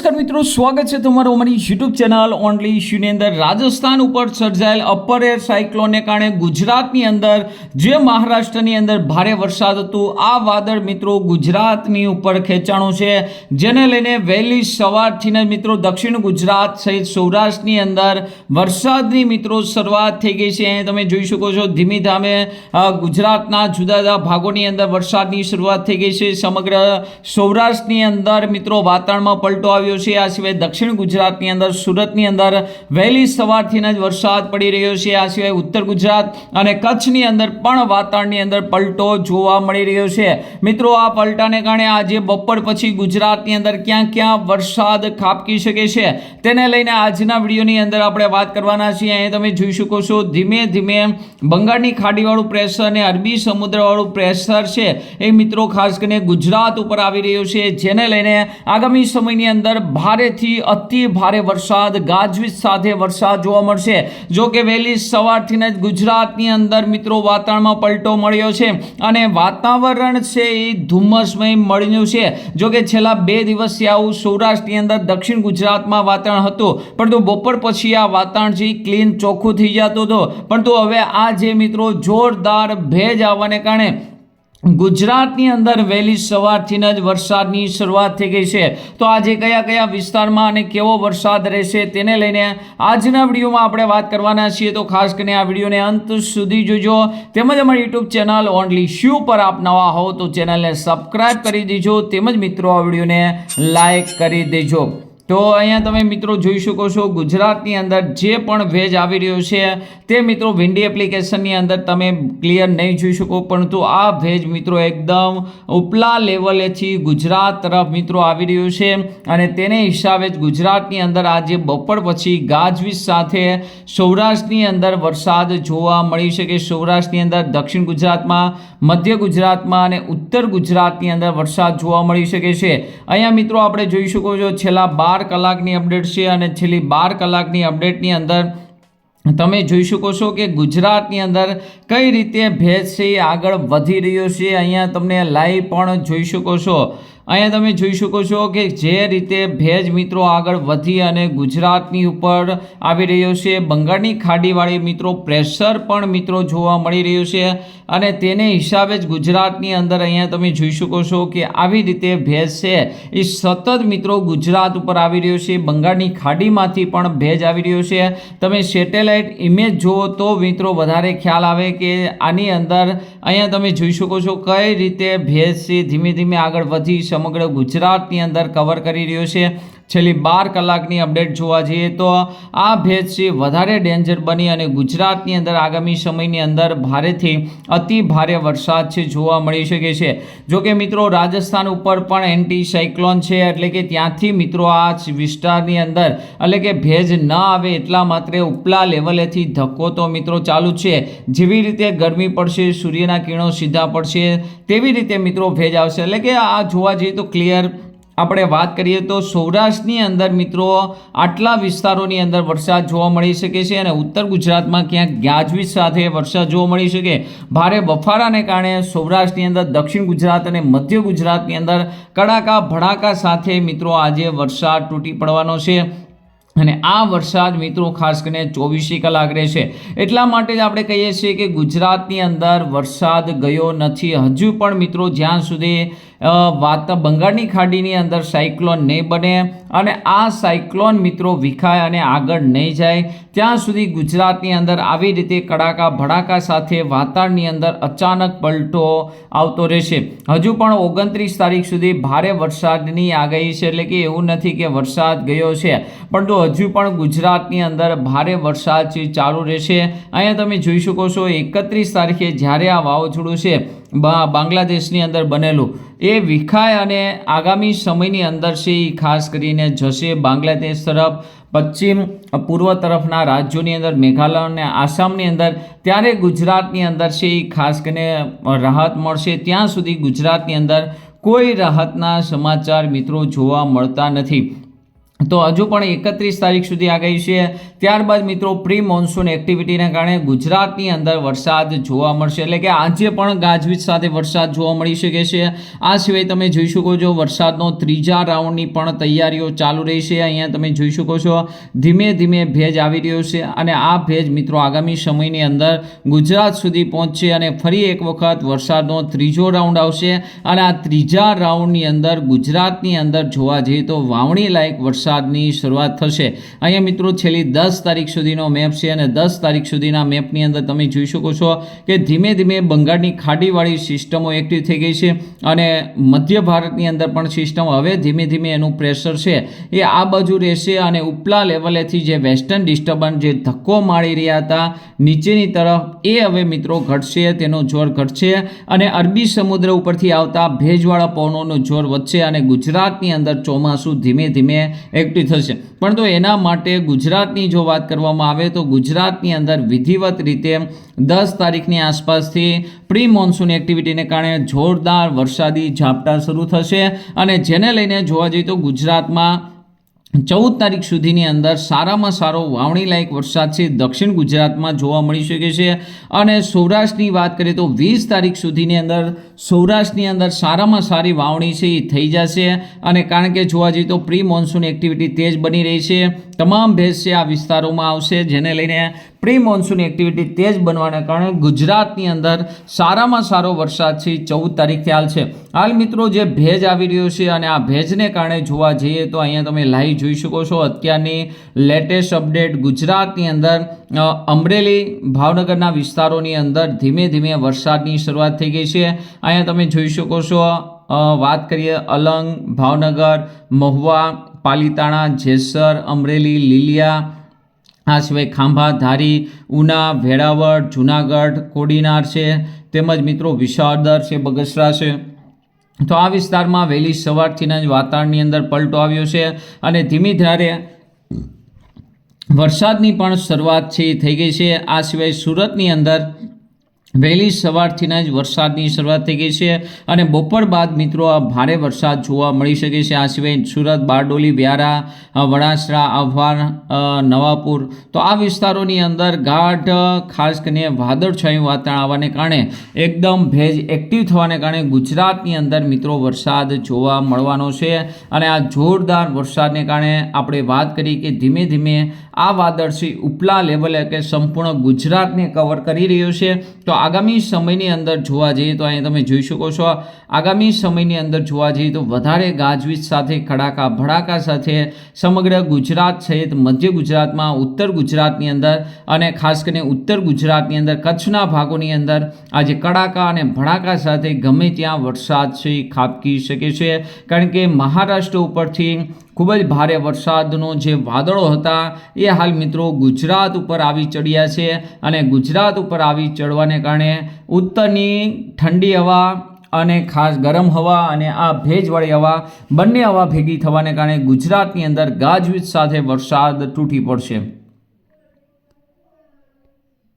નમસ્કાર મિત્રો, સ્વાગત છે તમારું અમારી યુટ્યુબ ચેનલ ઓનલી ઇશ્યુની અંદર. રાજસ્થાન ઉપર સર્જાયેલ અપર એર સાયક્લોનને કારણે ગુજરાતની અંદર જે મહારાષ્ટ્રની અંદર ભારે વરસાદ હતો, આ વાદળ મિત્રો ગુજરાતની ઉપર ખેંચાણું છે. જેને લઈને વહેલી સવારથી ને મિત્રો દક્ષિણ ગુજરાત સહિત સૌરાષ્ટ્રની અંદર વરસાદની મિત્રો શરૂઆત થઈ ગઈ છે. અહીં તમે જોઈ શકો છો ધીમી ધામે ગુજરાતના જુદા જુદા ભાગોની અંદર વરસાદની શરૂઆત થઈ ગઈ છે. સમગ્ર સૌરાષ્ટ્રની અંદર મિત્રો વાતાવરણમાં પલટો આવ્યો છે. આ સિવાય દક્ષિણ ગુજરાતની અંદર, સુરતની અંદર વહેલી સવારથી જ વરસાદ પડી રહ્યો છે. આ સિવાય ઉત્તર ગુજરાત અને કચ્છની અંદર પણ વાતાવરણની અંદર પલટો જોવા મળી રહ્યો છે. મિત્રો, આ પલટાને કારણે આજે બપોર પછી ગુજરાતની અંદર ક્યાં ક્યાં વરસાદ ખાબકી શકે છે તેને લઈને આજના વિડીયોની અંદર આપણે વાત કરવાના છીએ. અહીં તમે જોઈ શકો છો, ધીમે ધીમે બંગાળની ખાડીવાળું પ્રેશર અને અરબી સમુદ્રવાળું પ્રેશર છે. એ મિત્રો, ખાસ કરીને ગુજરાત ઉપર આવી રહ્યું છે. જેને લઈને આગામી સમયની અંદર ભારેથી અતિ ભારે વરસાદ, ગાજવીજ સાથે વરસાદ જોવા મળશે. જો કે વહેલી સવારથી જ ગુજરાતની અંદર મિત્રો વાતાવરણમાં પલટો મળ્યો છે અને વાતાવરણ છે એ ધુમ્મસમય મળ્યું છે. જો કે છેલ્લા બે દિવસથી આવું સૌરાષ્ટ્રની અંદર દક્ષિણ ગુજરાતમાં વાતાવરણ હતું, પરંતુ બપોર પછી આ વાતાવરણ છે ક્લીન ચોખ્ખું થઈ જતું હતું. પરંતુ હવે આ જે મિત્રો જોરદાર ભેજ આવવાને કારણે ગુજરાતની અંદર વહેલી સવારથી જ વરસાદની શરૂઆત થઈ ગઈ છે. તો આજે કયા કયા વિસ્તારમાં અને કેવો વરસાદ રહેશે તેને લઈને આજના વિડીયોમાં આપણે વાત કરવાના છીએ. તો ખાસ કરીને આ વિડીયોને અંત સુધી જોજો. તેમજ અમારી યુટ્યુબ ચેનલ ઓનલી શ્યુ પર આપ નવા હો તો ચેનલને સબસ્ક્રાઈબ કરી દેજો. તેમજ મિત્રો, આ વિડીયોને લાઈક કરી દેજો. તો અહીંયા તમે મિત્રો જોઈ શકો છો ગુજરાતની અંદર જે પણ ભેજ આવી રહ્યો છે, તે મિત્રો વિન્ડી એપ્લિકેશનની અંદર તમે ક્લિયર નહીં જોઈ શકો, પરંતુ આ ભેજ મિત્રો એકદમ ઉપલા લેવલેથી ગુજરાત તરફ મિત્રો આવી રહ્યો છે અને તેને હિસાબે જ ગુજરાતની અંદર આજે બપોર પછી ગાજવીજ સાથે સૌરાષ્ટ્રની અંદર વરસાદ જોવા મળી શકે. સૌરાષ્ટ્રની અંદર દક્ષિણ ગુજરાતમાં, મધ્ય ગુજરાતમાં અને ઉત્તર ગુજરાતની અંદર વરસાદ જોવા મળી શકે છે. અહીંયા મિત્રો આપણે જોઈ શકો છો છેલ્લા બાર કલાકની અપડેટ છે અને છેલ્લી બાર કલાકની અપડેટની અંદર તમે જોઈ શકો છો કે ગુજરાતની અંદર કઈ રીતે ભેજ છે આગળ વધી રહ્યો છે. અહીંયા તમને લાઈવ પણ જોઈ શકો છો. અહીંયા તમે જોઈ શકો છો કે જે રીતે ભેજ મિત્રો આગળ વધી અને ગુજરાતની ઉપર આવી રહ્યો છે. બંગાળની ખાડીવાળી મિત્રો પ્રેશર પણ મિત્રો જોવા મળી રહ્યું છે અને તેને હિસાબે જ ગુજરાતની અંદર અહીંયા તમે જોઈ શકો છો કે આવી રીતે ભેજ છે. એ સતત મિત્રો ગુજરાત ઉપર આવી રહ્યો છે. બંગાળની ખાડીમાંથી પણ ભેજ આવી રહ્યો છે. તમે સેટેલાઇટ ઇમેજ જુઓ તો મિત્રો વધારે ખ્યાલ આવે કે આની અંદર અહીંયા તમે જોઈ શકો છો કઈ રીતે ભેજ છે. ધીમે ધીમે આગળ વધી સમગ્ર ગુજરાતની અંદર કવર કરી રહ્યો છે. છેલ્લી બાર કલાકની અપડેટ જોવા જઈએ તો આ ભેજ છે વધારે ડેન્જર બની અને ગુજરાતની અંદર આગામી સમયની અંદર ભારેથી અતિ ભારે વરસાદ છે જોવા મળી શકે છે. જો કે મિત્રો રાજસ્થાન ઉપર પણ એન્ટી સાયક્લોન છે એટલે કે ત્યાંથી મિત્રો આ વિસ્તારની અંદર એટલે કે ભેજ ન આવે એટલા માત્ર ઉપલા લેવલેથી ધક્કો તો મિત્રો ચાલુ છે. જેવી રીતે ગરમી પડશે, સૂર્યના કિરણો સીધા પડશે, તેવી રીતે મિત્રો ભેજ આવશે. એટલે કે આ જોવા જઈએ તો ક્લિયર આપણે વાત કરીએ તો સૌરાષ્ટ્રની અંદર મિત્રો આટલા વિસ્તારોની અંદર વરસાદ જોવા મળી શકે છે અને ઉત્તર ગુજરાતમાં ક્યાંક ગાજવીજ સાથે વરસાદ જોવા મળી શકે. ભારે બફારાને કારણે સૌરાષ્ટ્રની અંદર, દક્ષિણ ગુજરાત અને મધ્ય ગુજરાતની અંદર કડાકા ભડાકા સાથે મિત્રો આજે વરસાદ તૂટી પડવાનો છે. અને આ વરસાદ મિત્રો ખાસ કરીને ચોવીસી કલાક રહેશે. એટલા માટે જ આપણે કહીએ છીએ કે ગુજરાતની અંદર વરસાદ ગયો નથી. હજુ પણ મિત્રો જ્યાં સુધી વાત બંગાળની ખાડીની અંદર સાયક્લોન નહીં બને અને આ સાયક્લોન મિત્રો વિખાય અને આગળ નહીં જાય, ત્યાં સુધી ગુજરાતની અંદર આવી રીતે કડાકા ભડાકા સાથે વાતાવરણની અંદર અચાનક પલટો આવતો રહેશે. હજુ પણ ઓગણત્રીસ તારીખ સુધી ભારે વરસાદની આગાહી છે. એટલે કે એવું નથી કે વરસાદ ગયો છે. પરંતુ હજુ પણ ગુજરાતની અંદર ભારે વરસાદ છે, ચાલુ રહેશે. અહીંયા તમે જોઈ શકો છો, એકત્રીસ તારીખે જ્યારે આ વાવાઝોડું છે બાંગ્લાદેશની અંદર બનેલું. એ વિખાય અને આગામી સમયની અંદર છે એ ખાસ કરીને જશે બાંગ્લાદેશ તરફ. પશ્ચિમ પૂર્વ તરફના રાજ્યોની અંદર મેઘાલય અને આસામની અંદર ત્યારે ગુજરાતની અંદર છે એ ખાસ કરીને રાહત મળશે. ત્યાં સુધી ગુજરાતની અંદર કોઈ રાહતના સમાચાર મિત્રો જોવા મળતા નથી. તો હજુ પણ એકત્રીસ તારીખ સુધી આગાહી છે. ત્યારબાદ મિત્રો પ્રી મોન્સૂન એક્ટિવિટીને કારણે ગુજરાતની અંદર વરસાદ જોવા મળશે. એટલે કે આજે પણ ગાજવીજ સાથે વરસાદ જોવા મળી શકે છે. આ સિવાય તમે જોઈ શકો છો, વરસાદનો ત્રીજા રાઉન્ડની પણ તૈયારીઓ ચાલુ રહી છે. અહીંયા તમે જોઈ શકો છો, ધીમે ધીમે ભેજ આવી રહ્યો છે અને આ ભેજ મિત્રો આગામી સમયની અંદર ગુજરાત સુધી પહોંચશે અને ફરી એક વખત વરસાદનો ત્રીજો રાઉન્ડ આવશે. અને આ ત્રીજા રાઉન્ડની અંદર ગુજરાતની અંદર જોવા જઈએ તો વાવણી લાયક વરસાદની શરૂઆત થશે. અહીંયા મિત્રો છેલ્લી દસ તારીખ સુધીનો મેપ છે અને દસ તારીખ સુધીના મેપની અંદર તમે જોઈ શકો છો કે ધીમે ધીમે બંગાળની ખાડીવાળી સિસ્ટમો એક્ટિવ થઈ ગઈ છે અને મધ્ય ભારતની અંદર પણ સિસ્ટમ હવે ધીમે ધીમે એનું પ્રેશર છે. એ આ બાજુ રહેશે અને ઉપલા લેવલેથી જે વેસ્ટર્ન ડિસ્ટર્બન્સ જે ધક્કો મારી રહ્યા હતા નીચેની તરફ એ હવે મિત્રો ઘટશે, તેનો જોર ઘટશે અને અરબી સમુદ્ર ઉપરથી આવતા ભેજવાળા પવનોનો જોર વધશે અને ગુજરાતની અંદર ચોમાસું ધીમે ધીમે એક્ટિવ થશે. પરંતુ એના માટે ગુજરાતની જો વાત કરવામાં આવે તો ગુજરાતની અંદર વિધિવત રીતે દસ તારીખની આસપાસથી પ્રી મોન્સૂન એક્ટિવિટીને કારણે જોરદાર વરસાદી ઝાપટા શરૂ થશે. અને જેને લઈને જોવા જઈએ તો ગુજરાતમાં ચૌદ તારીખ સુધીની અંદર સારામાં સારો વાવણી લાયક વરસાદ છે. દક્ષિણ ગુજરાતમાં જોવા મળી શકે છે. અને સૌરાષ્ટ્રની વાત કરીએ તો વીસ તારીખ સુધીની અંદર સૌરાષ્ટ્રની અંદર સારામાં સારી વાવણી છે, એ થઈ જશે. અને કારણ કે જોવા જઈએ તો પ્રી મોન્સૂન એક્ટિવિટી તેજ બની રહી છે. તમામ ભેજ છે, આ વિસ્તારોમાં આવશે, જેને લઈને પ્રી મોન્સૂન એક્ટિવિટી તેજ બનવાના કારણે ગુજરાતની અંદર સારામાં સારો વરસાદ છે ચૌદ તારીખથી હાલ છે. હાલ મિત્રો જે ભેજ આવી રહ્યો છે અને આ ભેજને કારણે જોવા જઈએ તો અહીંયા તમે લાઈવ જોઈ શકો છો. અત્યારની લેટેસ્ટ અપડેટ ગુજરાતની અંદર અમરેલી ભાવનગરના વિસ્તારોની અંદર ધીમે ધીમે વરસાદની શરૂઆત થઈ ગઈ છે. અહીંયા તમે જોઈ શકો છો વાત કરીએ અલંગ, ભાવનગર, મહુવા, પાલીતાણા, જેસર, અમરેલી, લીલિયા આ સિવાય ખાંભા, ધારી, ઉના, વેળાવળ, જુનાગઢ, કોડીનાર છે. તેમજ મિત્રો વિસાવદર છે, બગસરા છે. તો આ વિસ્તારમાં વહેલી સવારથીના જ વાતાવરણની અંદર પલટો આવ્યો છે અને ધીમી ધારે વરસાદની પણ શરૂઆત છે, થઈ ગઈ છે. આ સિવાય સુરતની અંદર વહેલી સવારથીના જ વરસાદની શરૂઆત થઈ ગઈ છે અને બપોર બાદ મિત્રો આ ભારે વરસાદ જોવા મળી શકે છે. આ સિવાય સુરત, બારડોલી, વ્યારા વડાસરા આહવાન નવાપુર તો આ વિસ્તારોની અંદર ગાઢ, ખાસ કરીને વાદળછાયું વાતાવરણ આવવાને કારણે એકદમ ભેજ એક્ટિવ થવાને કારણે ગુજરાતની અંદર મિત્રો વરસાદ જોવા મળવાનો છે. અને આ જોરદાર વરસાદને કારણે આપણે વાત કરી કે ધીમે ધીમે આ વાદળ ઉપલા લેવલે કે સંપૂર્ણ ગુજરાતને કવર કરી રહ્યું છે. તો આગામી સમયની અંદર જોવા જઈએ તો અહીં તમે જોઈ શકો છો. આગામી સમયની અંદર જોવા જઈએ તો વધારે ગાજવીજ સાથે, કડાકા ભડાકા સાથે સમગ્ર ગુજરાત સહિત મધ્ય ગુજરાતમાં, ઉત્તર ગુજરાતની અંદર અને ખાસ કરીને ઉત્તર ગુજરાતની અંદર, કચ્છના ભાગોની અંદર આજે કડાકા અને ભડાકા સાથે ગમે ત્યાં વરસાદ છે ખાબકી શકે છે. કારણ કે મહારાષ્ટ્ર ઉપરથી ખૂબ જ ભારે વરસાદનો જે વાદળો હતા, એ હાલ મિત્રો ગુજરાત ઉપર આવી ચડ્યા છે અને ગુજરાત ઉપર આવી ચડવાને કારણે ઉત્તરની ઠંડી હવા અને ખાસ ગરમ હવા અને આ ભેજવાળી હવા બંને હવા ભેગી થવાને કારણે ગુજરાતની અંદર ગાજવીજ સાથે વરસાદ તૂટી પડશે.